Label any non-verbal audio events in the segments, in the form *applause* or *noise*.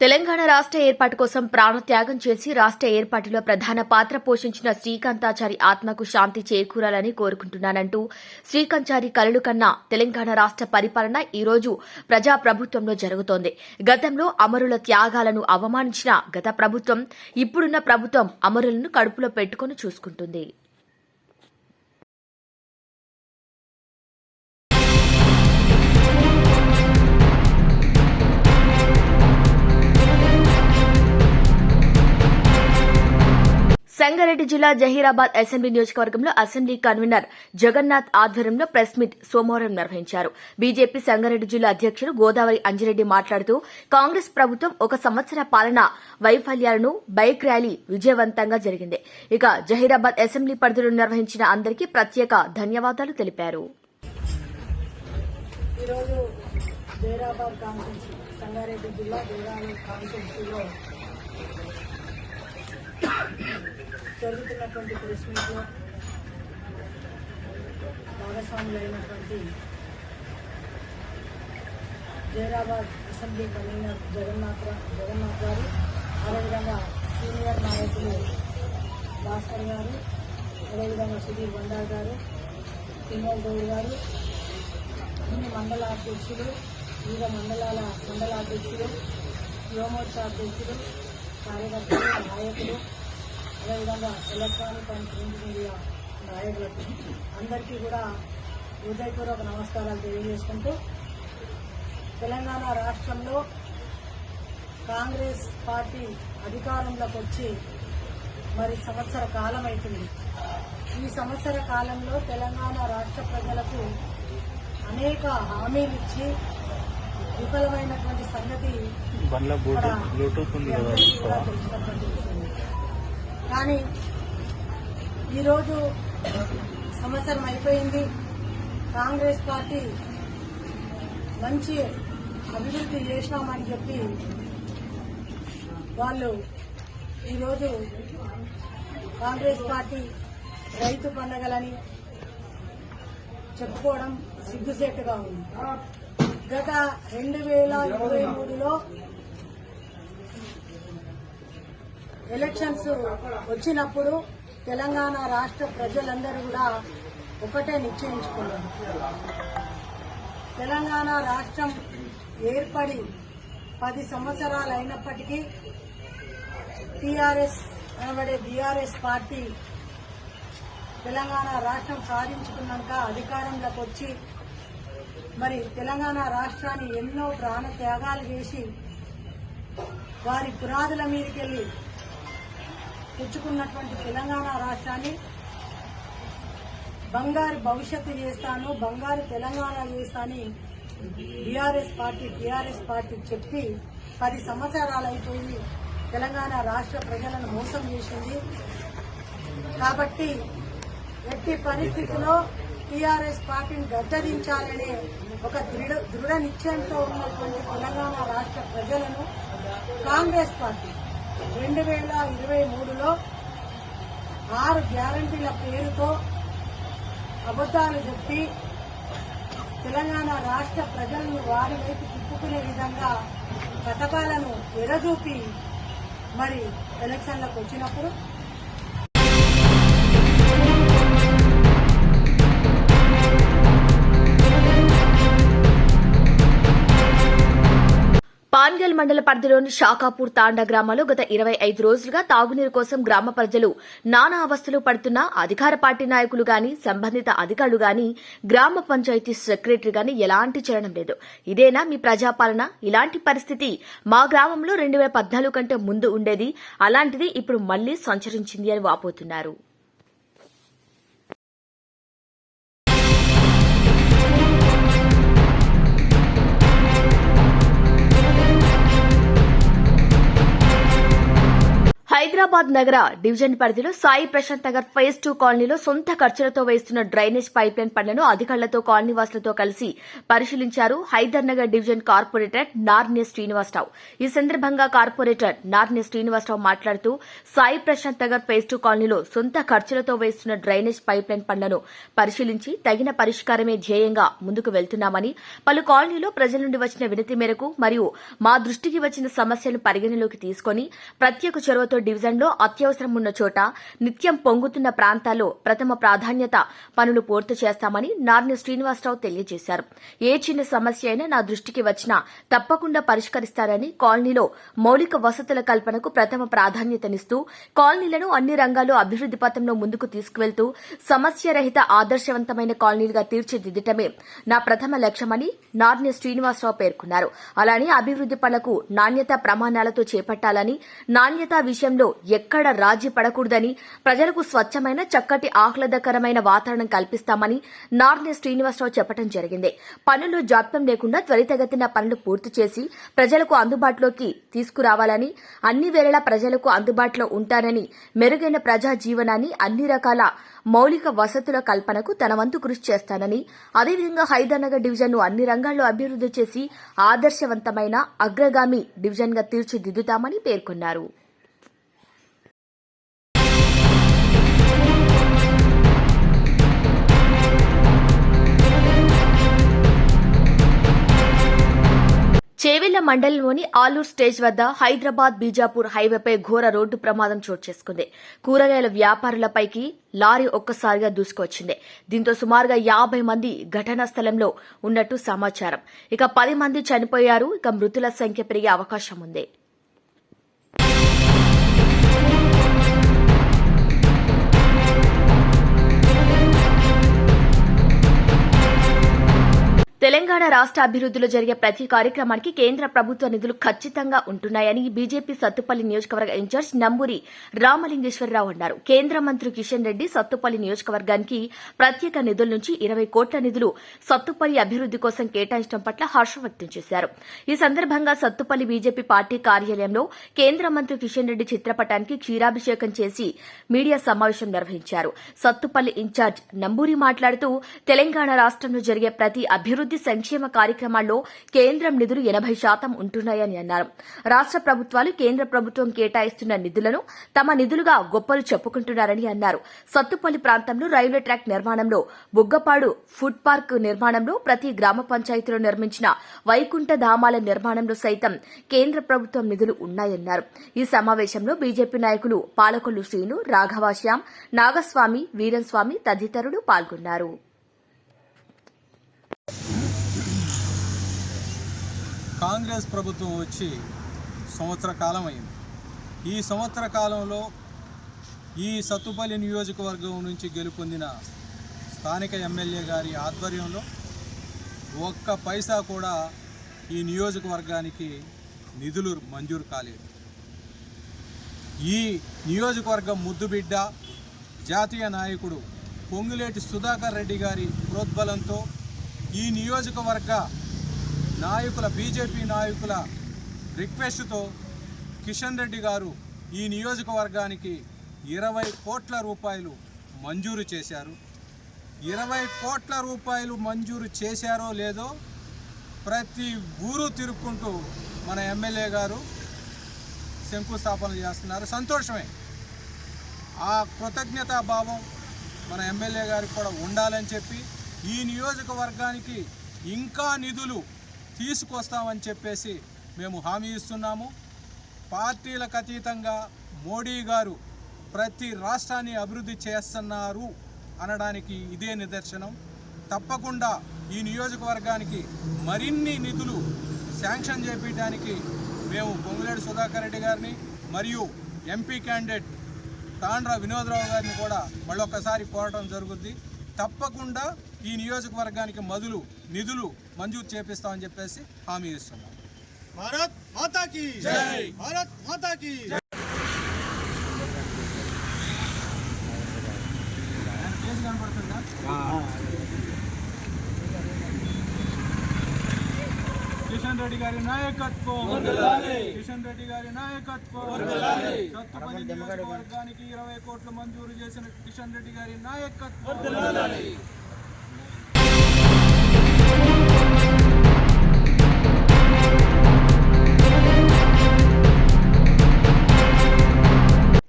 తెలంగాణ రాష్ట్ర ఏర్పాటు కోసం ప్రాణత్యాగం చేసి రాష్ట్ర ఏర్పాటులో ప్రధాన పాత్ర పోషించిన శ్రీకాంతాచారి ఆత్మకు శాంతి చేకూరాలని కోరుకుంటున్నానంటూ శ్రీకాంచారి కలలు కన్నా తెలంగాణ రాష్ట్ర పరిపాలన ఈ రోజు ప్రజాప్రభుత్వంలో జరుగుతోంది. గతంలో అమరుల త్యాగాలను అవమానించిన గత ప్రభుత్వం ఇప్పుడున్న ప్రభుత్వం అమరులను కడుపులో పెట్టుకుని చూసుకుంటుంది. సంగారెడ్డి జిల్లా జహీరాబాద్ అసెంబ్లీ నియోజకవర్గంలో అసెంబ్లీ కన్వీనర్ జగన్నాథ్ ఆధ్వర్యంలో ప్రెస్ మీట్ సోమవారం నిర్వహించారు. బీజేపీ సంగారెడ్డి జిల్లా అధ్యక్షుడు గోదావరి అంజిరెడ్డి మాట్లాడుతూ కాంగ్రెస్ ప్రభుత్వం ఒక సంవత్సర పాలన వైఫల్యాలను బైక్ ర్యాలీ విజయవంతంగా జరిగింది. ఇక జహీరాబాద్ అసెంబ్లీ పరిధిలో నిర్వహించిన అందరికీ ప్రత్యేక ధన్యవాదాలు తెలిపారు. జైరాబాద్ కాన్స్టిట్యూన్సీ సంగారెడ్డి జిల్లా జైరాబాద్ కాన్స్టిట్యూన్సీలో జరుగుతున్నటువంటి ప్రెస్ మీట్లో భాగస్వాములు అయినటువంటి జైరాబాద్ అసెంబ్లీ కన్వీనర్ జగన్నాథ్ జగన్నాథ్ గారు అదేవిధంగా సీనియర్ నాయకులు భాస్కర్ గారు అదేవిధంగా సుధీర్ బండార్ గారు తిమోల్ గౌడ్ గారు అన్ని మండల అధ్యక్షులు వివిధ మండలాల మండల అధ్యక్షులు యువమోర్చా అధ్యక్షులు కార్యకర్తలు నాయకులు అదేవిధంగా ఎలక్ట్రానిక్ అండ్ ప్రింట్ మీడియా నాయకులకు అందరికీ కూడా హృదయపూర్వక నమస్కారాలు తెలియజేసుకుంటూ తెలంగాణ రాష్ట్రంలో కాంగ్రెస్ పార్టీ అధికారంలోకి వచ్చి మరి సంవత్సర కాలం అవుతుంది ఈ సంవత్సర కాలంలో తెలంగాణ రాష్ట్ర ప్రజలకు అనేక హామీలు ఇచ్చి విఫలమైనటువంటి సంగతి బండ్ల కానీ ఈరోజు సంవత్సరం అయిపోయింది. కాంగ్రెస్ పార్టీ మంచి అభివృద్ధి చేసినామని చెప్పి వాళ్ళు ఈరోజు కాంగ్రెస్ పార్టీ రైతు పండగలని చెప్పుకోవడం సిగ్గుసేటుగా ఉంది. గత రెండు వేల ఇరవై మూడులో ఎలక్షన్స్ వచ్చినప్పుడు తెలంగాణ రాష్ట్ర ప్రజలందరూ కూడా ఒకటే నిశ్చయించుకున్నారు. తెలంగాణ రాష్ట్రం ఏర్పడి పది సంవత్సరాలు అయినప్పటికీ టీఆర్ఎస్ అనబడే బీఆర్ఎస్ పార్టీ తెలంగాణ రాష్ట్రం సాధించుకున్నాక అధికారంలోకి వచ్చి మరి తెలంగాణ రాష్ట్రాన్ని ఎన్నో ప్రాణ త్యాగాలు చేసి వారి పునాదుల మీదకెళ్ళి తెచ్చుకున్నటువంటి తెలంగాణ రాష్ట్రాన్ని బంగారు భవిష్యత్తు చేస్తాను బంగారు తెలంగాణ చేస్తాను బీఆర్ఎస్ పార్టీ టీఆర్ఎస్ పార్టీ చెప్పి పది సంవత్సరాలు అయిపోయి తెలంగాణ రాష్ట్ర ప్రజలను మోసం చేసింది. కాబట్టి ఎట్టి పరిస్థితిలో టీఆర్ఎస్ పార్టీని గద్దరించాలనే ఒక దృఢ దృఢ నిశ్చయంతో ఉన్నటువంటి తెలంగాణ రాష్ట్ర ప్రజలను కాంగ్రెస్ పార్టీ రెండు వేల ఇరవై మూడులో ఆరు గ్యారంటీల పేరుతో అబద్దాలు చెప్పి తెలంగాణ రాష్ట్ర ప్రజలను వారి వైపు తిప్పుకునే విధంగా పథకాలను ఎరజూపి మరి ఎలక్షన్లకు వచ్చినప్పుడు పాన్గల్ మండల పరిధిలోని షాకాపూర్ తాండా గ్రామాల్లో గత ఇరవై ఐదు రోజులుగా తాగునీరు కోసం గ్రామ ప్రజలు నానా అవస్థలు పడుతున్నా అధికార పార్టీ నాయకులు గాని సంబంధిత అధికారులు గాని గ్రామ పంచాయతీ సెక్రటరీ గాని ఎలాంటి చలనం లేదు. ఇదేనా మీ ప్రజాపాలన? ఇలాంటి పరిస్థితి మా గ్రామంలో రెండు వేల పద్నాలుగు కంటే ముందు ఉండేది. అలాంటిది ఇప్పుడు మళ్ళీ సంచరించింది అని వాపోతున్నారు. హైదరాబాద్ నగర డివిజన్ పరిధిలో సాయి ప్రశాంత్ నగర్ ఫేజ్ టూ కాలనీలో సొంత ఖర్చులతో వేస్తున్న డ్రైనేజ్ పైప్ లైన్ పనులను అధికారులతో కాలనీ వాసులతో కలిసి పరిశీలించారు హైదర్ నగర్ డివిజన్ కార్పొరేటర్ నార్నే శ్రీనివాసరావు. ఈ సందర్భంగా కార్పొరేటర్ నార్నే శ్రీనివాసరావు మాట్లాడుతూ సాయి ప్రశాంత్ నగర్ ఫేజ్ టూ కాలనీలో సొంత ఖర్చులతో వేస్తున్న డ్రైనేజ్ పైప్ లైన్ పనులను పరిశీలించి తగిన పరిష్కారమే ధ్యేయంగా ముందుకు వెళ్తున్నామని పలు కాలనీలో ప్రజల నుండి వచ్చిన వినతి మేరకు మరియు మా దృష్టికి వచ్చిన సమస్యలను పరిగణలోకి తీసుకొని ప్రత్యేక చొరవతో డివిజన్లో అత్యవసరం ఉన్న చోట నిత్యం పొంగుతున్న ప్రాంతాల్లో ప్రథమ ప్రాధాన్యత పనులు పూర్తి చేస్తామని నార్ని శ్రీనివాసరావు తెలియజేశారు. ఏ చిన్న సమస్య అయినా నా దృష్టికి వచ్చినా తప్పకుండా పరిష్కరిస్తారని కాలనీలో మౌలిక వసతుల కల్పనకు ప్రథమ ప్రాధాన్యతనిస్తూ కాలనీలను అన్ని రంగాల్లో అభివృద్ది పథంలో ముందుకు తీసుకువెళ్తూ సమస్యరహిత ఆదర్శవంతమైన కాలనీలుగా తీర్చిదిద్దటమే నా ప్రథమ లక్ష్యమని నార్ని శ్రీనివాసరావు పేర్కొన్నారు. అలానే అభివృద్ది పనులకు నాణ్యత ప్రమాణాలతో చేపట్టాలని నాణ్యత విషయంలో ఎక్కడ రాజీ పడకూడదని ప్రజలకు స్వచ్ఛమైన చక్కటి ఆహ్లాదకరమైన వాతావరణం కల్పిస్తామని నార్నే శ్రీనివాసరావు చెప్పడం జరిగింది. పనులు జాప్యం లేకుండా త్వరితగతిన పనులు పూర్తి చేసి ప్రజలకు అందుబాటులోకి తీసుకురావాలని అన్ని వేళలా ప్రజలకు అందుబాటులో ఉంటానని మెరుగైన ప్రజా జీవనాన్ని అన్ని రకాల మౌలిక వసతుల కల్పనకు తన వంతు కృషి చేస్తానని అదేవిధంగా హైదర్నగర్ డివిజన్ను అన్ని రంగాల్లో అభివృద్ది చేసి ఆదర్శవంతమైన అగ్రగామి డివిజన్గా తీర్చిదిద్దుతామని పేర్కొన్నారు. చేవెళ్ళ మండలంలోని ఆలూర్ స్టేజ్ వద్ద హైదరాబాద్ బీజాపూర్ హైవేపై ఘోర రోడ్డు ప్రమాదం చోటు చేసుకుంది. కూరగాయల వ్యాపారులపైకి లారీ ఒక్కసారిగా దూసుకొచ్చింది. దీంతో సుమారుగా యాభై మంది ఘటనా స్థలంలో ఉన్నట్టు సమాచారం. ఇక పది మంది చనిపోయారు. ఇక మృతుల సంఖ్య పెరిగే అవకాశం ఉంది. తెలంగాణ రాష్ట అభివృద్దిలో జరిగే ప్రతి కార్యక్రమానికి కేంద్ర ప్రభుత్వ నిధులు ఖచ్చితంగా ఉంటున్నాయని బీజేపీ సత్తుపల్లి నియోజకవర్గ ఇన్ఛార్జ్ నంబూరి రామలింగేశ్వరరావు అన్నారు. కేంద్ర మంత్రి కిషన్ రెడ్డి సత్తుపల్లి నియోజకవర్గానికి ప్రత్యేక నిధుల నుంచి ఇరవై కోట్ల నిధులు సత్తుపల్లి అభివృద్ది కోసం కేటాయించడం పట్ల హర్షం వ్యక్తం చేశారు. ఈ సందర్భంగా సత్తుపల్లి బీజేపీ పార్టీ కార్యాలయంలో కేంద్ర మంత్రి కిషన్ రెడ్డి చిత్రపటానికి క్షీరాభిషేకం చేసి మీడియా సమావేశం నిర్వహించారు. సత్తుపల్లి ఇన్ఛార్జ్ నంబూరి మాట్లాడుతూ తెలంగాణ రాష్టంలో జరిగే ప్రతి అభివృద్ది సంక్షేమ కార్యక్రమాల్లో కేంద్రం నిధులు ఎనభై శాతం ఉంటున్నాయని అన్నారు. రాష్ట ప్రభుత్వాలు కేంద్ర ప్రభుత్వం కేటాయిస్తున్న నిధులను తమ నిధులుగా గొప్పలు చెప్పుకుంటున్నారని అన్నారు. సత్తుపల్లి ప్రాంతంలో రైల్వే ట్రాక్ నిర్మాణంలో బుగ్గపాడు ఫుడ్ పార్క్ నిర్మాణంలో ప్రతి గ్రామ పంచాయతీలో నిర్మించిన వైకుంఠ ధామాల నిర్మాణంలో సైతం కేంద్ర ప్రభుత్వం నిధులు ఉన్నాయన్నారు. ఈ సమావేశంలో బీజేపీ నాయకులు పాలకొల్లు శ్రీను రాఘవాశ్యాం నాగస్వామి వీరస్వామి తదితరులు పాల్గొన్నారు. కాంగ్రెస్ ప్రభుత్వం వచ్చి సంవత్సర కాలం అయింది. ఈ సంవత్సర కాలంలో ఈ సత్తుపల్లి నియోజకవర్గం నుంచి గెలుపొందిన స్థానిక ఎమ్మెల్యే గారి ఆధ్వర్యంలో ఒక్క పైసా కూడా ఈ నియోజకవర్గానికి నిధులు మంజూరు కాలేదు. ఈ నియోజకవర్గం ముద్దుబిడ్డ జాతీయ నాయకుడు పొంగులేటి సుధాకర్ రెడ్డి గారి ప్రోద్బలంతో ఈ నియోజకవర్గ నాయకుల బీజేపీ నాయకుల రిక్వెస్ట్తో కిషన్ రెడ్డి గారు ఈ నియోజకవర్గానికి ఇరవై కోట్ల రూపాయలు మంజూరు చేశారు. ఇరవై కోట్ల రూపాయలు మంజూరు చేశారో లేదో ప్రతి ఊరు తిరుక్కుంటూ మన ఎమ్మెల్యే గారు శంకుస్థాపన చేస్తున్నారు. సంతోషమే. ఆ కృతజ్ఞతా భావం మన ఎమ్మెల్యే గారికి కూడా ఉండాలని చెప్పి ఈ నియోజకవర్గానికి ఇంకా నిధులు తీసుకొస్తామని చెప్పేసి మేము హామీ ఇస్తున్నాము. పార్టీలకు అతీతంగా మోడీ గారు ప్రతి రాష్ట్రాన్ని అభివృద్ధి చేస్తున్నారు అనడానికి ఇదే నిదర్శనం. తప్పకుండా ఈ నియోజకవర్గానికి మరిన్ని నిధులు శాంక్షన్ చేపించడానికి మేము పొంగులేడు సుధాకర్ రెడ్డి గారిని మరియు ఎంపీ క్యాండిడేట్ తాండ్ర వినోదరావు గారిని కూడా మళ్ళొక్కసారి కోరటం జరుగుద్ది. తప్పకుండా ఈ నియోజకవర్గానికి మదులు నిధులు మంజూరు చేపిస్తామని చెప్పేసి హామీ ఇస్తున్నాం. భారత్ మాతాకి జై! భారత్ మాతాకి కనపడుతుందా? కిషన్ రెడ్డి గారి నాయకత్వం. కిషన్ రెడ్డి గారి నాయకత్వం. సత్తుపల్లి నియోజకవర్గానికి ఇరవై కోట్లు మంజూరు చేసిన కిషన్ రెడ్డి గారి నాయకత్వం.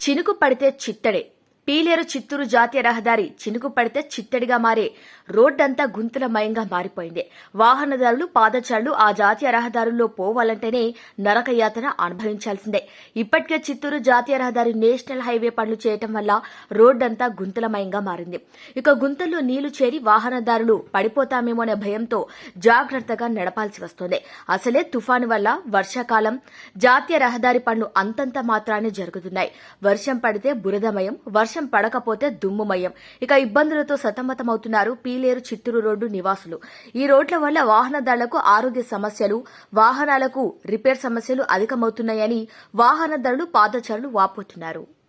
చినుకు పడితే చిత్తడే పీలేరు చిత్తూరు జాతీయ రహదారి చినుకు పడితే చిత్తడిగా మారే రోడ్డంతా గుంతలమయంగా మారిపోయింది. వాహనదారులు పాదచారులు ఆ జాతీయ రహదారుల్లో పోవాలంటేనే నరకయాతన అనుభవించాల్సిందే. ఇప్పటికే చిత్తూరు జాతీయ రహదారి నేషనల్ హైవే పనులు చేయటం వల్ల రోడ్డంతా గుంతలమయంగా మారింది. ఇక గుంతల్లో నీళ్ళు చేరి వాహనదారులు పడిపోతామేమోనే భయంతో జాగ్రత్తగా నడపాల్సి వస్తోంది. అసలే తుఫాను వల్ల వర్షాకాలం జాతీయ రహదారి పనులు అంతంత మాత్రానే జరుగుతున్నాయి. వర్షం పడితే బురదమయం వర్షం పడకపోతే దుమ్ముమయం ఇక ఇబ్బందులతో సతమతమవుతున్నారు పీలేరు చిత్తూరు రోడ్డు నివాసులు. ఈ రోడ్ల వల్ల వాహనదారులకు ఆరోగ్య సమస్యలు వాహనాలకు రిపేర్ సమస్యలు అధికమవుతున్నాయని వాహనదారులు పాదచారులు వాపోతున్నారు.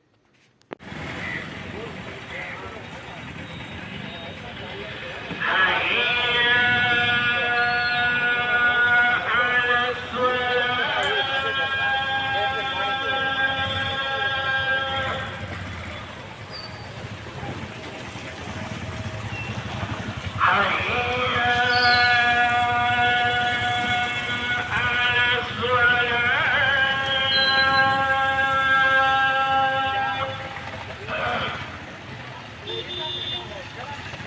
కొడంగల్ నియోజకవర్గ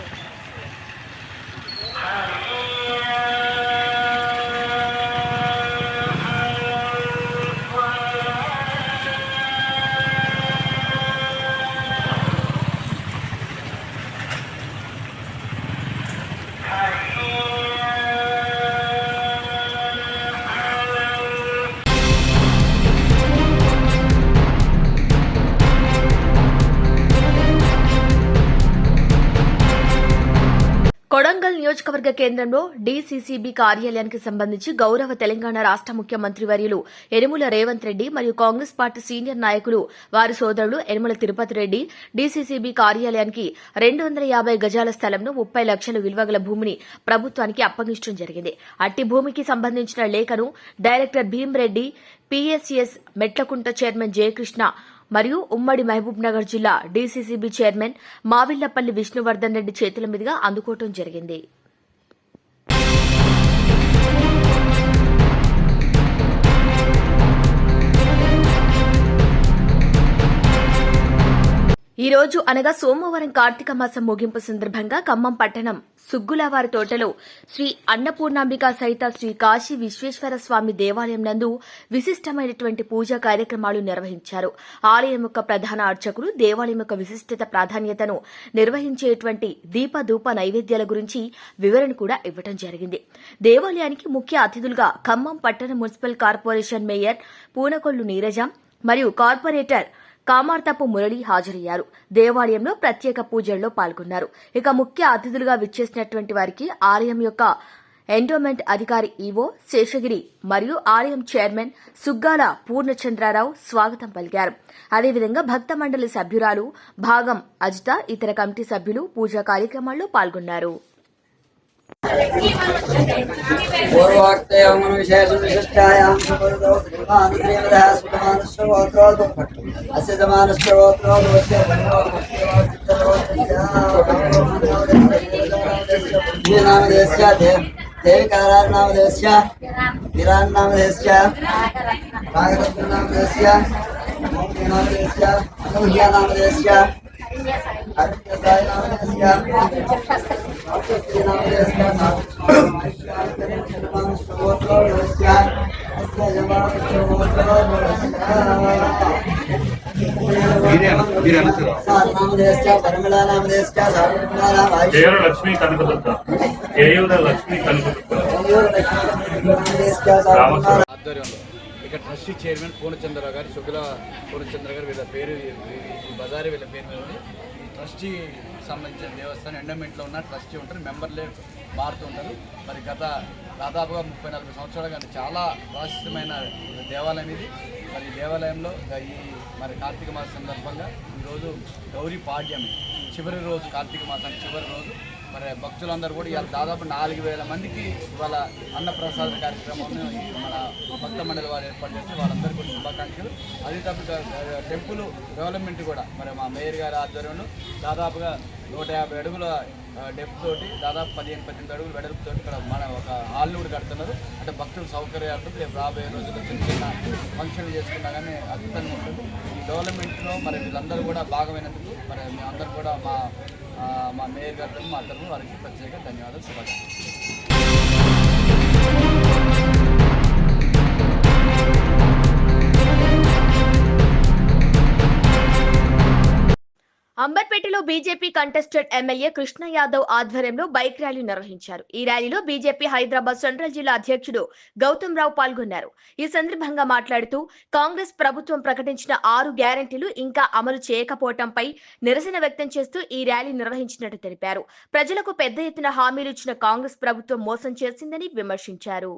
కేంద్రంలో డీసీసీబీ కార్యాలయానికి సంబంధించి గౌరవ తెలంగాణ రాష్ట ముఖ్యమంత్రి వర్యులు యనుమల రేవంత్ రెడ్డి మరియు కాంగ్రెస్ పార్టీ సీనియర్ నాయకులు వారి సోదరుడు యనుమల తిరుపతి రెడ్డి డీసీసీబీ కార్యాలయానికి రెండు వందల యాభై గజాల స్థలంను ముప్పై లక్షల విలువగల భూమిని ప్రభుత్వానికి అప్పగించడం జరిగింది. అట్టి భూమికి సంబంధించిన లేఖను director Bhimreddy PSS Metlakunta chairman Jayakrishna మరియు ఉమ్మడి మహబూబ్ నగర్ జిల్లా డీసీసీబీ చైర్మన్ మావిళ్ళపల్లి విష్ణువర్ధన్ రెడ్డి చేతుల మీదుగా అందుకోవడం జరిగింది. ఈ రోజు అనగా సోమవారం కార్తీక మాసం ముగింపు సందర్భంగా ఖమ్మం పట్టణం సుగ్గులవారి తోటలో శ్రీ అన్నపూర్ణాంబిక సహిత శ్రీ కాశీ విశ్వేశ్వర స్వామి దేవాలయం నందు విశిష్టమైనటువంటి పూజా కార్యక్రమాలు నిర్వహించారు. ఆలయం యొక్క ప్రధాన అర్చకులు దేవాలయం యొక్క విశిష్టత ప్రాధాన్యతను నిర్వహించేటువంటి దీపధూప నైవేద్యాల గురించి వివరణ కూడా ఇవ్వడం జరిగింది. దేవాలయానికి ముఖ్య అతిథులుగా ఖమ్మం పట్టణ municipal corporation mayor Punukollu Neeraja మరియు కార్పొరేటర్ కామార్తపు మురళి హాజరయ్యారు. దేవాలయంలో ప్రత్యేక పూజల్లో పాల్గొన్నారు. ఇక ముఖ్య అతిథులుగా విచ్చేసినటువంటి వారికి ఆలయం యొక్క ఎండోమెంట్ అధికారి ఈవో శేషగిరి మరియు ఆలయం చైర్మన్ సుగ్గాల పూర్ణచంద్రారావు స్వాగతం పలికారు. అదేవిధంగా భక్త మండలి సభ్యురాలు భాగం అజిత ఇతర కమిటీ సభ్యులు పూజా కార్యక్రమాల్లో పాల్గొన్నారు. పూర్వోక్తయోగం విశేషం విశిష్టాయాం సుపరిదో శ్రీమదः సుఖమానశ్చోత్రోదు అసిద్ధమానశ్చోత్రోదు నామదేశ్య దేవికారాన్నామదేశ్య గిరాన్నామదేశ్య నామదేశ్య నామదేశ్య అనూహ్యానామదేశ్య అరిత్యసాయ నామదేశ్య కేవల లక్ష్మీ కనకదుర్గ కేవల లక్ష్మీ కనకదుర్గ ఆధ్వర్యంలో ఇక్కడ ట్రస్టీ చైర్మన్ పూర్ణచంద్రరావు గారు శుక్ల పూర్ణచంద్ర గారు వీళ్ళ పేరు ఈ- బజారు వీళ్ళ పేరు మీద ఉంది. ఈ ట్రస్టీ సంబంధించిన దేవస్థానం ఎండోమెంట్లో ఉన్న ట్రస్టీ ఉంటారు మెంబర్లే మారుతుంటారు మరి గత దాదాపుగా ముప్పై నలభై సంవత్సరాలుగా కానీ చాలా ప్రాశస్తమైన దేవాలయం ఇది. మరి దేవాలయంలో ఈ మరి కార్తీక మాసం సందర్భంగా ఈరోజు గౌరీ పాడ్యమి చివరి రోజు కార్తీక మాసం చివరి రోజు. మరి భక్తులందరూ కూడా ఇవాళ దాదాపు నాలుగు వేల మందికి ఇవాళ అన్నప్రసాద కార్యక్రమాన్ని మన భక్త మండలి వారు ఏర్పాటు చేస్తే వాళ్ళందరికీ కూడా శుభాకాంక్షలు. అదే తప్ప టెంపుల్ డెవలప్మెంట్ కూడా మరి మా మేయర్ గారి ఆధ్వర్యంలో దాదాపుగా నూట యాభై అడుగుల డెప్త్ తోటి దాదాపు పదిహేను పద్దెనిమిది అడుగులు వెడల్పుతో ఇక్కడ మన ఒక హాల్ని కూడా కడుతున్నారు. అంటే భక్తుల సౌకర్యార్థం రేపు రాబోయే రోజుల్లో చిన్న చిన్న ఫంక్షన్లు చేసుకున్నా కానీ అద్భుతంగా ఉంటుంది. ఈ డెవలప్మెంట్లో మరి వీళ్ళందరూ కూడా భాగమైనందుకు మరి మేమందరూ కూడా మా మా మేయర్ గారు మా అందరూ వారికి ప్రత్యేక ధన్యవాదాలు శుభాకాంక్షలు. అంబర్పేటలో BJP contested MLA Krishna Yadav ఆధ్వర్యంలో బైక్ ర్యాలీ నిర్వహించారు. ఈ ర్యాలీలో బీజేపీ హైదరాబాద్ సెంట్రల్ జిల్లా అధ్యక్షుడు గౌతమ్ రావు పాల్గొన్నారు. ఈ సందర్భంగా మాట్లాడుతూ కాంగ్రెస్ ప్రభుత్వం ప్రకటించిన ఆరు గ్యారంటీలు ఇంకా అమలు చేయకపోవడంపై నిరసన వ్యక్తం చేస్తూ ఈ ర్యాలీ నిర్వహించినట్టు తెలిపారు. ప్రజలకు పెద్ద ఎత్తున హామీలు ఇచ్చిన కాంగ్రెస్ ప్రభుత్వం మోసం చేసిందని విమర్శించారు.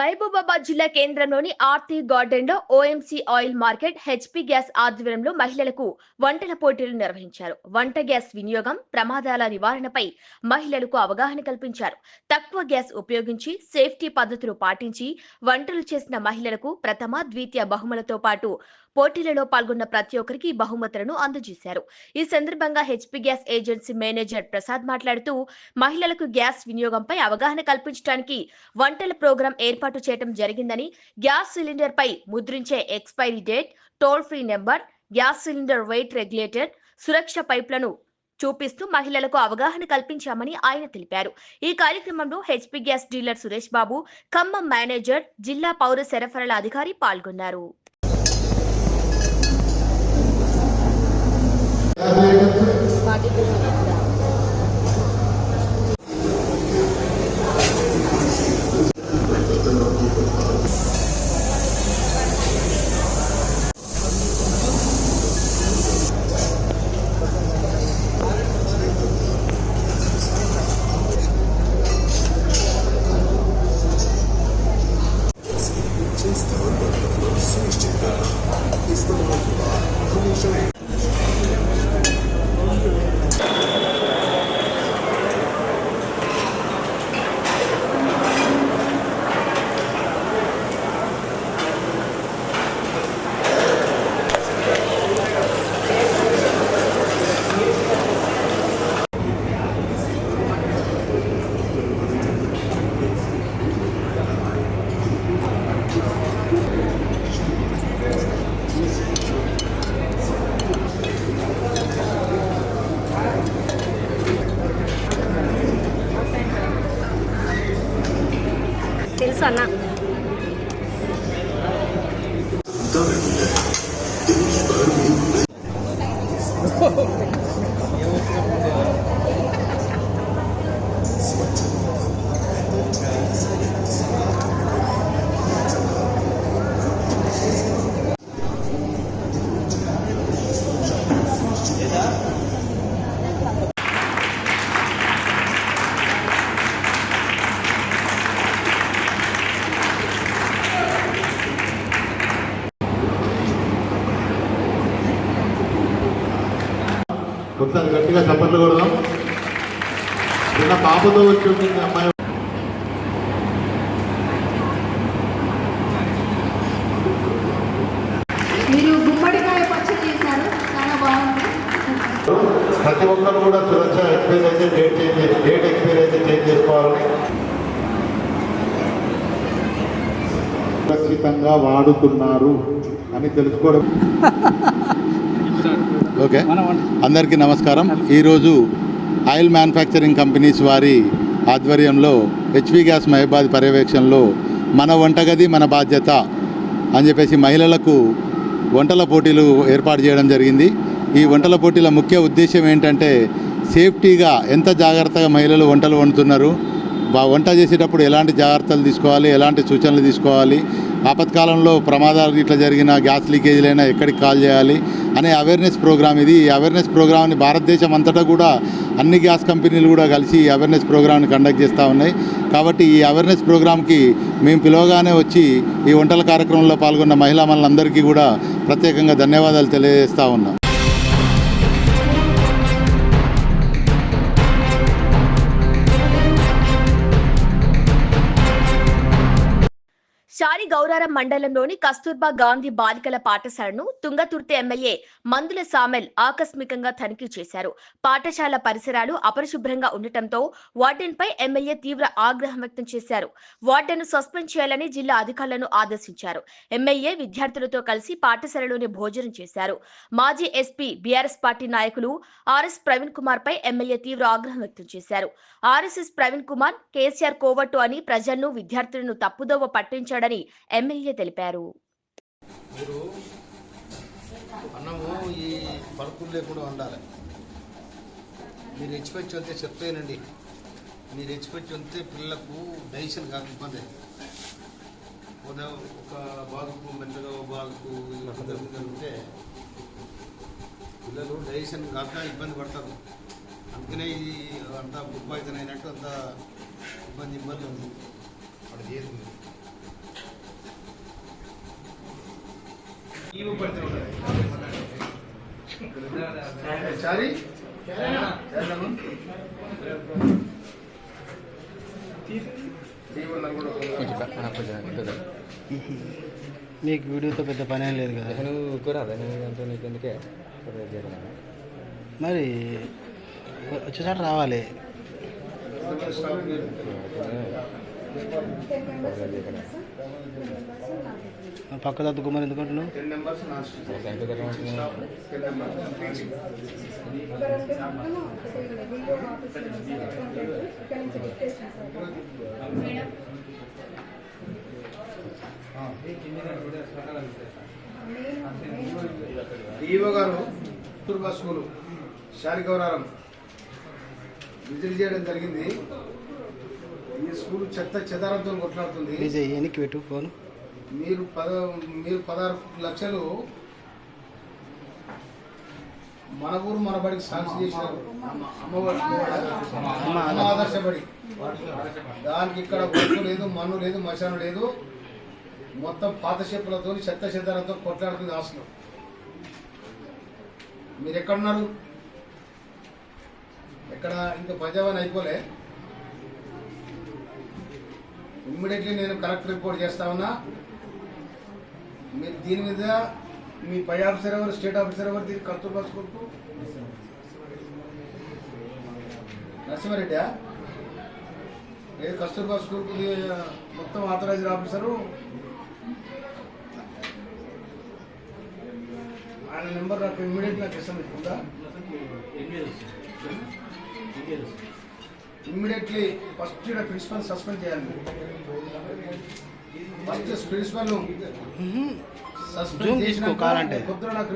మహబూబాబాద్ జిల్లా కేంద్రంలోని ఆర్తి గార్డెన్లో OMC oil market HP gas ఆధ్వర్యంలో మహిళలకు వంటల పోటీలు నిర్వహించారు. వంట గ్యాస్ వినియోగం ప్రమాదాల నివారణపై మహిళలకు అవగాహన కల్పించారు. తక్కువ గ్యాస్ ఉపయోగించి సేఫ్టీ పద్ధతులు పాటించి వంటలు చేసిన మహిళలకు ప్రథమ ద్వితీయ బహుమలతో పాటు పోటీలలో పాల్గొన్న ప్రతి ఒక్కరికి బహుమతులను అందజేశారు. ఈ సందర్భంగా HP gas agency manager Prasad మాట్లాడుతూ మహిళలకు గ్యాస్ వినియోగంపై అవగాహన కల్పించడానికి వంటల ప్రోగ్రాం ఏర్పాటు చేయడం జరిగిందని గ్యాస్ సిలిండర్ పై ముద్రించే expiry date toll free number gas cylinder weight regulator Suraksha పైప్లను చూపిస్తూ మహిళలకు అవగాహన కల్పించామని ఆయన తెలిపారు. ఈ కార్యక్రమంలో HP gas dealer Suresh Babu Khammam manager జిల్లా పౌర సరఫరాల అధికారి పాల్గొన్నారు. తెలుసు ఒకసారి గట్టిగా చప్పట్లు కొడదాం. చిన్న పాపతో వచ్చి ఉంటుంది అమ్మాయి. మీరు గుమ్మడికాయ పచ్చడి చేశారు. చాలా బాగుంది. ప్రతి ఒక్కరు కూడా సురక్ష ఎక్స్పైర్ అయితే డేట్ చేంజ్ డేట్ ఎక్స్పైర్ అయితే చేంజ్ చేసుకోవాలి సురక్షితంగా వాడుతున్నారు అని తెలుసుకోవడం. *laughs* ఓకే. అందరికీ నమస్కారం. ఈరోజు ఆయిల్ మ్యానుఫ్యాక్చరింగ్ కంపెనీస్ వారి ఆధ్వర్యంలో హెచ్పి గ్యాస్ మహబాద్ పర్యవేక్షణలో మన వంటగది మన బాధ్యత అని చెప్పేసి మహిళలకు వంటల పోటీలు ఏర్పాటు చేయడం జరిగింది. ఈ వంటల పోటీల ముఖ్య ఉద్దేశం ఏంటంటే సేఫ్టీగా ఎంత జాగ్రత్తగా మహిళలు వంటలు వండుతున్నారు వంట చేసేటప్పుడు ఎలాంటి జాగ్రత్తలు తీసుకోవాలి ఎలాంటి సూచనలు తీసుకోవాలి ఆపత్కాలంలో ప్రమాదాలు ఇట్లా జరిగిన గ్యాస్ లీకేజీలైనా ఎక్కడికి కాల్ చేయాలి అనే అవేర్నెస్ ప్రోగ్రామ్ ఇది. ఈ అవేర్నెస్ ప్రోగ్రామ్ని భారతదేశం అంతటా కూడా అన్ని గ్యాస్ కంపెనీలు కూడా కలిసి ఈ అవేర్నెస్ ప్రోగ్రామ్ని కండక్ట్ చేస్తూ ఉన్నాయి. కాబట్టి ఈ అవేర్నెస్ ప్రోగ్రామ్కి మేము పిలవగానే వచ్చి ఈ వంటల కార్యక్రమంలో పాల్గొన్న మహిళా మనందరికీ కూడా ప్రత్యేకంగా ధన్యవాదాలు తెలియజేస్తూ ఉన్నాం. షారి గౌరారం మండలంలోని కస్తూర్బా గాంధీ బాలికల పాఠశాలను తుంగతుర్తి ఎమ్మెల్యే మందుల సామెల్ ఆకస్మికంగా తనిఖీ చేశారు. పాఠశాల పరిసరాలు అపరిశుభ్రంగా ఉండటంతో వార్డెన్పై ఎమ్మెల్యే తీవ్ర ఆగ్రహం వ్యక్తం చేశారు. వార్డెన్ను సస్పెండ్ చేయాలని జిల్లా అధికారులను ఆదేశించారు. ఎమ్మెల్యే విద్యార్థులతో కలిసి పాఠశాలలోనే భోజనం చేశారు. మాజీ ఎస్పీ బీఆర్ఎస్ పార్టీ నాయకులు ఆర్ఎస్ ప్రవీణ్ కుమార్ పై ఎమ్మెల్యే తీవ్ర ఆగ్రహం వ్యక్తం చేశారు. ఆర్ఎస్ఎస్ ప్రవీణ్ కుమార్ కేసీఆర్ కోవట్టు అని ప్రజలను విద్యార్థులను తప్పుదోవ పట్టించాడని ఎమ్మెల్యే తెలిపారు. మీరు అన్నము ఈ పలుకులు లేకుండా వండాలి మీరు హెచ్చిపెచ్చి వంతే చెప్తానండి. మీరు హెచ్చిపెచ్చి వంతే పిల్లలకు డైజెషన్ కాక ఇబ్బంది. ఉదయం ఒక బాగుకు మెల్లగా ఒక ఇద్దరు ఉంటే పిల్లలు డైజెషన్ కాక ఇబ్బంది పడతారు. అందుకనే ఇది అంత అయినట్టు అంత ఇబ్బంది ఇబ్బంది ఉంది. అక్కడ చేస్తుంది నీకు వీడియోతో పెద్ద పని ఏం లేదు కదా. నువ్వు కూడా నీకు నీకు ఎందుకే మరి వచ్చేసారి రావాలి. పక్క దద్దుకు మరి ఎందుకంటున్నావు? టెన్ మెంబర్స్ నాన్ టెన్ మెంబర్స్ డిఓ గారు తుర్బా స్కూలు శాలిగౌరారం విజిట్ చేయడం జరిగింది. ఈ స్కూల్ చెత్త చెదారంతో కొట్లాడుతుంది. వెనక్కి పెట్టు ఫోన్. మీరు పద మీరు పదహారు లక్షలు మన ఊరు మన బడికి సాక్షి చేశారు. అమ్మ- ఆదర్శబడి దానికి ఇక్కడ గొప్ప లేదు మన్ను లేదు మశాను లేదు. మొత్తం పాత చెప్పులతో చెత్త చెదారంతో కొట్లాడుతుంది హాస్టల్ మీరు ఎక్కడున్నారు? ఎక్కడ ఇంకా ప్రజావాణి అయిపోలే? ఇమ్మీడియట్లీ నేను కలెక్టర్ రిపోర్ట్ చేస్తా ఉన్నా. మీరు దీని మీద మీ పై ఆఫీసర్ ఎవరు స్టేట్ ఆఫీసర్ ఎవరు దీనికి ఖర్చు రాసుకుంటూ నరసింహారెడ్డా లేదు కస్తూర్బా స్కూల్కు మొత్తం ఆథరైజర్ ఆఫీసరు? ఆయన నెంబర్ నాకు ఇమ్మీడియట్ నాకు ఇస్తాను ఉందా? ఇమ్మీడియట్లీ ఫస్ట్ ప్రిన్సిపల్ సస్పెండ్ చేయాలి ప్రిన్సిపల్ సస్పెండ్ కావాలంటే. పొద్దున నాకు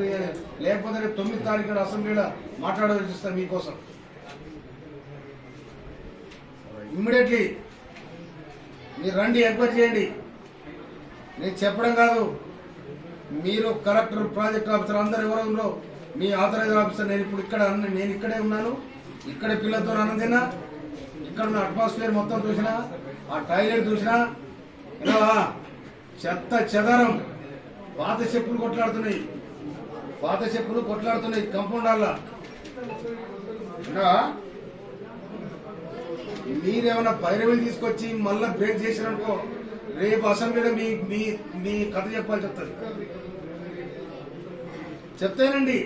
లేకపోతే రేపు తొమ్మిది తారీఖు అసెంబ్లీలో మాట్లాడాల్సి వస్తాను మీకోసం. ఇమ్మీడియట్లీ మీరు రండి ఎంక్వైరీ చేయండి. నేను చెప్పడం కాదు. మీరు కలెక్టర్ ప్రాజెక్ట్ ఆఫీసర్ అందరు ఎవరు మీ ఆథరైజ్ ఆఫీసర్ నేను ఇప్పుడు ఇక్కడ నేను ఇక్కడే ఉన్నాను. ఇక్కడే పిల్లలతో అన్నం తిన్నా. ఇక్కడ ఉన్న అట్మాస్ఫియర్ మొత్తం చూసినా ఆ టాయిలెట్ చూసినా ఇలా చెత్త చెదరం. పాత చెప్పులు కొట్లాడుతున్నాయి. పాత చెప్పులు కొట్లాడుతున్నాయి కంపౌండ్ హాల్లో మీరేమైనా పైరవీలు తీసుకొచ్చి మళ్ళీ బ్రేక్ చేసిరనుకో రేపు అసెంబ్లీలో మీ మీ మీ కథ చెప్పాల్సి చెప్తారు చెప్తానండి.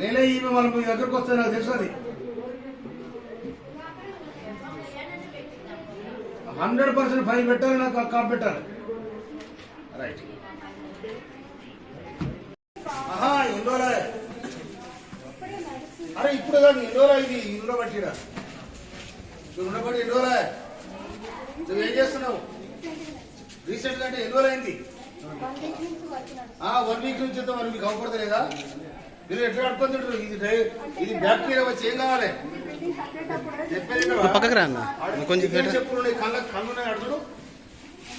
లేలే ఈమె వాళ్ళ మీ దగ్గరకు వస్తాను నాకు తెలుసు అది. హండ్రెడ్ పర్సెంట్ ఫైల్ పెట్టాలి నాకు కాప్ పెట్టాలి. రైట్. ఆహా ఎన్ని రోజులే అరే ఇప్పుడు కాదు ఎన్ని రోజులు ఇది ఇందులో పట్టిరా. నువ్వు ఉండబట్టి ఎన్ని రోజులే నువ్వేం చేస్తున్నావు? రీసెంట్గా అంటే ఎన్ని అయింది. వన్ వీక్ నుంచి మరి మీకు అవపడతలేదా? మీరు ఎట్లా అడుపుతుంటారు ఇది ఇది బ్యాక్టీరియా వచ్చి ఏం కావాలి? నువ్వు పక్కకు రా అన్న. కొంచెం చెప్పులు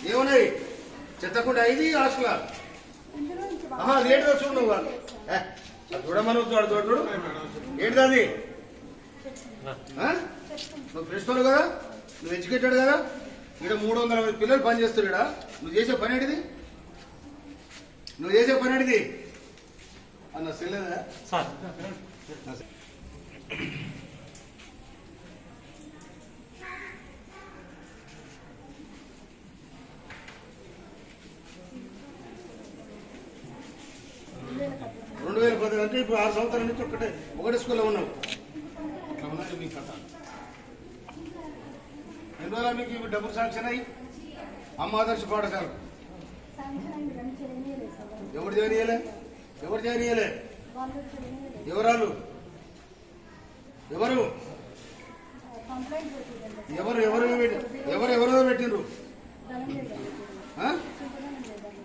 ఏమున్నాయి? చెత్తకుండా ఇంక ఆహా లేటుగా చూడు నువ్వు ఏ, అది చూడమని చూడు చూడు. ఏంటిది అది? నువ్వు ప్రిన్సిపల్ కదా? నువ్వు ఎడ్యుకేటెడ్ కదా? ఇక్కడ మూడు వందల మంది పిల్లలు పని చేస్తారు ఇక్కడ నువ్వు చేసే పని ఏంటిది? నువ్వు చేసే పని ఏంటిది? అన్న సెల్లేదా? రెండు వేల పది అంటే ఇప్పుడు ఆరు సంవత్సరాల నుంచి ఒకటే ఒకటే స్కూల్లో ఉన్నావు ఉన్నది మీ కథ ఎందువల్ల మీకు ఇవి డబ్బులు శాంక్షన్ అయ్యి? అమ్మ ఆదర్శ పాఠశాల. ఎవరు జాయిన్ చేయలే? ఎవరు జాయిన్ చేయలే? ఎవరాలు ఎవరు? ఎవరు ఎవరు పెట్టి- ఎవరు ఎవరు పెట్టిండ్రు ధనంజయ్ గారు ఆ? చింతనంజయ్ గారు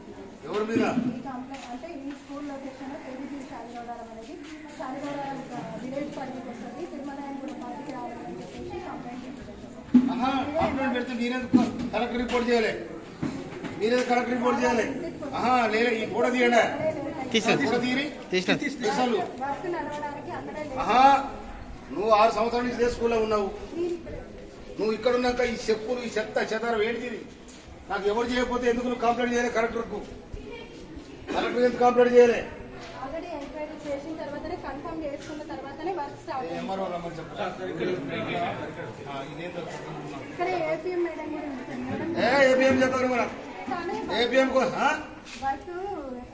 ఎవరి మీద? అంటే ఈ స్కూల్ లొకేషన్ కేబీసీ శాలిగౌడారం అనేది శాలిగౌడారం విలేజ్ పరిధికి వస్తుంది. తిరుమలయం కూడా పార్టీకి రావాలని చెప్పేసి కంప్లైంట్ ఆహా కంప్లైంట్ పెడితే మీరెందుకు కలెక్టర్ రిపోర్ట్ చేయాలి? మీరేది కలెక్టర్ రిపోర్ట్ చేయాలి? ఆహా లేదు ఈ గోడ తీయండి. తీసిన గోడ తీరి తీసిన తీసాలు వర్క్ నడవడానికి అక్కడే లేదు ఆహా నువ్వు ఆరు సంవత్సరాల నుంచి స్కూల్లో ఉన్నావు. నువ్వు ఇక్కడ ఉన్నాక ఈ చెప్పులు ఈ చెత్త చెదారం ఏంటిది? నాకు ఎవరు చేయకపోతే ఎందుకు నువ్వు కంప్లైంట్ చేయలే కలెక్టర్కు? కలెక్టర్ ఎందుకు కంప్లైంట్ చేయలే. ఆల్రెడీ ఎంక్వైరీ చేసిన తర్వాతనే కన్ఫర్మ్ చేసుకున్న తర్వాతనే వర్క్ స్టార్ట్. ఎంఆర్ఓ రమ్మని చెప్పు ఆ, ఇదేందో ఇక్కడ ఏపీఎం మేడం కూడా ఉంది సార్. మేడం ఏ ఏపీఎం చెప్పారు మన కానీ ఏపీఎం కో ఆ? వర్క్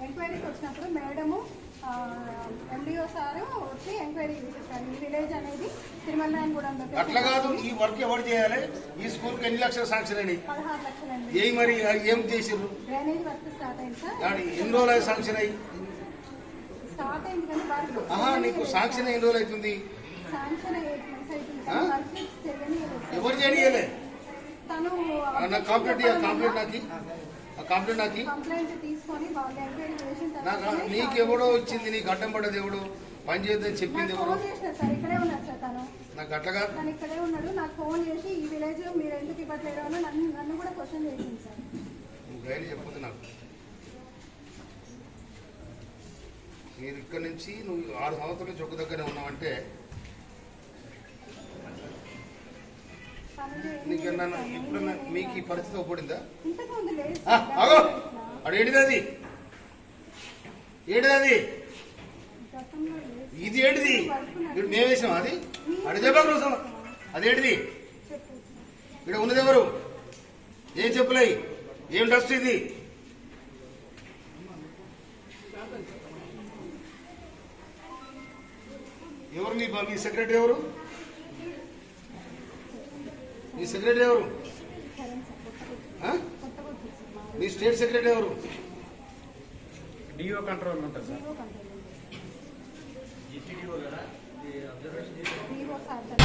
ఎంక్వైరీకి వచ్చినప్పుడు మేడము ఎండిఓ సారు వచ్చి ఎంక్వైరీ చేశారు ఈ విలేజ్ అనేది తిరుమలనాయనగూడెం అట్లా కాదు ఈ వర్క్ ఎవరు చేయాలి? ఈ స్కూల్కి ఎన్ని లక్షలు శాంక్షన్ అయినాయి? పదహారు లక్షలండి ఏం మరి ఏం చేసిర్రు? డ్రైనేజ్ వర్క్ స్టార్ట్ అయింది సార్. దాని ఎన్ని రోజులు అయి శాంక్షన్ అయ్యి? స్టార్ట్ అయింది కానీ వర్క్ ఆహా నీకు శాంక్షన్ ఎన్ని రోజులు అవుతుంది? శాంక్షన్. ఎవరు ఆ, నాకు కంప్లైంట్ కంప్లైంట్ నాకు. కంప్లైంట్ నాకు? కంప్లైంట్ తీసుకొని వాళ్ళు ఎంక్వైరీ చేసిన నాకు ఎవడో ఇచ్చింది నీకు అడ్డం పడ్డది ఎవడు? పని చేయొద్దని చెప్పింది ఎవరు? నాకు అట్లా కాదు. తను ఇక్కడే ఉన్నాడు. నాకు ఫోన్ చేసి ఈ విలేజ్లో మీరు ఎందుకు ఇవ్వట్లేదు అని నన్ను నన్ను కూడా క్వశ్చన్ చేసింది సార్. నువ్వు గైడ్ చెప్పొద్దు నాకు. మీరు ఇక్కడ నుంచి నువ్వు ఆరు సంవత్సరాల నుంచి ఒక్క దగ్గరే ఉన్నావంటే నీకు నన్ను. ఇప్పుడు మీకు ఈ పరిస్థితి ఒప్పడిందా. ఆగో. అడు ఏంటిది అది అది లేదు. ఇది ఏంటిది ఇప్పుడు మేము వేసినాం అది? అడు చెప్పక రోజు అదేంటిది. ఇక్కడ ఉన్నది ఎవరు? ఏం చెప్పులై? ఏం డస్ట్ ఇది? ఎవరు మీ సెక్రటరీ ఎవరు? మీ సెక్రటరీ ఎవరు? మీ స్టేట్ సెక్రటరీ ఎవరు? డిఓ కంట్రోల్ ఉంటుంది వివో సార్